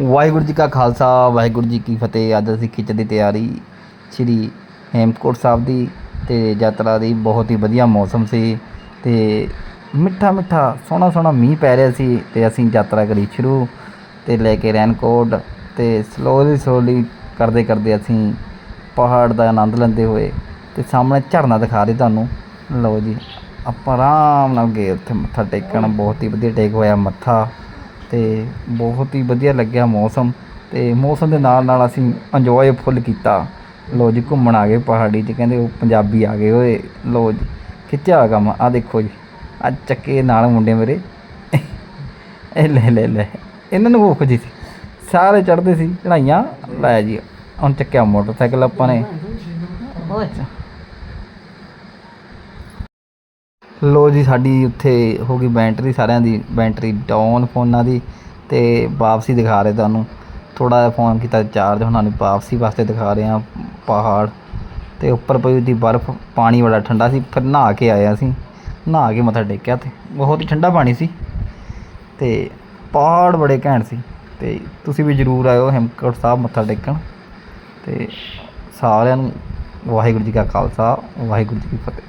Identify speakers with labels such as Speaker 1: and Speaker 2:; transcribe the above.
Speaker 1: ਵਾਹਿਗੁਰੂ ਜੀ ਕਾ ਖਾਲਸਾ ਵਾਹਿਗੁਰੂ ਜੀ ਕੀ ਫਤਿਹ। ਅੱਜ ਅਸੀਂ ਖਿੱਚ ਦੀ ਤਿਆਰੀ ਸ੍ਰੀ ਹੇਮਕੋਟ ਸਾਹਿਬ ਦੀ ਤੇ ਯਾਤਰਾ ਦੀ। ਬਹੁਤ ਹੀ ਵਧੀਆ ਮੌਸਮ ਸੀ ਤੇ ਮਿੱਠਾ ਮਿੱਠਾ ਸੋਹਣਾ ਸੋਹਣਾ ਮੀਂਹ ਪੈ ਰਿਹਾ ਸੀ ਤੇ ਅਸੀਂ ਯਾਤਰਾ ਕਰੀ ਸ਼ੁਰੂ ਤੇ ਲੈ ਕੇ ਰੈਨਕੋਟ ਤੇ ਸਲੋਲੀ ਸਲੋਲੀ ਕਰਦੇ ਕਰਦੇ ਅਸੀਂ ਪਹਾੜ ਦਾ ਆਨੰਦ ਲੈਂਦੇ ਹੋਏ ਤੇ ਸਾਹਮਣੇ ਝਰਨਾ ਦਿਖਾ ਰਹੀ ਤੁਹਾਨੂੰ। ਲਓ ਜੀ ਆਪਾਂ ਆਰਾਮ ਨਾਲ ਗਏ ਉੱਥੇ ਮੱਥਾ ਟੇਕਣ। ਬਹੁਤ ਹੀ ਵਧੀਆ ਟੇਕ ਹੋਇਆ ਮੱਥਾ। ਤੇ ਬਹੁਤ ਹੀ ਵਧੀਆ ਲੱਗਿਆ ਮੌਸਮ ਤੇ ਮੌਸਮ ਦੇ ਨਾਲ ਨਾਲ ਅਸੀਂ ਇੰਜੋਏ ਫੁੱਲ ਕੀਤਾ। ਲੋ ਜੀ, ਘੁੰਮਣ ਆ ਗਏ ਪਹਾੜੀ 'ਚ ਕਹਿੰਦੇ ਉਹ ਪੰਜਾਬੀ ਆ ਗਏ ਓਏ। ਲੋ ਜੀ, ਖਿੱਚਿਆ ਕੰਮ ਆ ਦੇਖੋ ਜੀ ਅੱਜ ਚੱਕੇ ਨਾਲ ਮੁੰਡੇ ਮੇਰੇ। ਇਹ ਲੈ ਲੈ ਲੈ, ਇਹਨਾਂ ਨੂੰ ਭੁੱਖ ਜੀ ਸੀ। ਸਾਰੇ ਚੜਦੇ ਸੀ ਚੜਾਈਆਂ ਲੈ ਜੀ, ਹੁਣ ਚੱਕਿਆ ਮੋਟਰਸਾਈਕਲ ਆਪਾਂ ਨੇ। ਓਏ। ਲੋ ਜੀ, ਸਾਡੀ ਉੱਥੇ ਹੋ ਗਈ ਬੈਟਰੀ, ਸਾਰਿਆਂ ਦੀ ਬੈਟਰੀ ਡਾਊਨ ਫੋਨਾਂ ਦੀ ਤੇ ਵਾਪਸੀ ਦਿਖਾ ਰਹੇ ਤੁਹਾਨੂੰ। ਥੋੜਾ ਜਿਹਾ ਫੋਨ ਕੀਤਾ ਚਾਰਜ, ਹੁਣ ਨੂੰ ਵਾਪਸੀ ਵਾਸਤੇ ਦਿਖਾ ਰਹੇ ਆ ਪਹਾੜ। ਤੇ ਉੱਪਰ ਪਈ ਦੀ ਬਰਫ਼, ਪਾਣੀ ਬੜਾ ਠੰਡਾ ਸੀ, ਫਿਰ ਨਹਾ ਕੇ ਆਏ ਅਸੀਂ। ਨਹਾ ਕੇ ਮੱਥਾ ਟੇਕਿਆ ਤੇ ਬਹੁਤ ਹੀ ਠੰਡਾ ਪਾਣੀ ਸੀ। ਤੇ ਪਹਾੜ ਬੜੇ ਘੈਂਟ ਸੀ। ਤੇ ਤੁਸੀਂ ਵੀ ਜ਼ਰੂਰ ਆਇਓ, ਹੇਮਕੋਟ ਸਾਹਿਬ ਮੱਥਾ ਟੇਕਣ। ਤੇ ਸਾਰਿਆਂ ਨੂੰ ਵਾਹਿਗੁਰੂ ਜੀ ਕਾ ਖਾਲਸਾ, ਵਾਹਿਗੁਰੂ ਜੀ ਕੀ ਫਤਿਹ।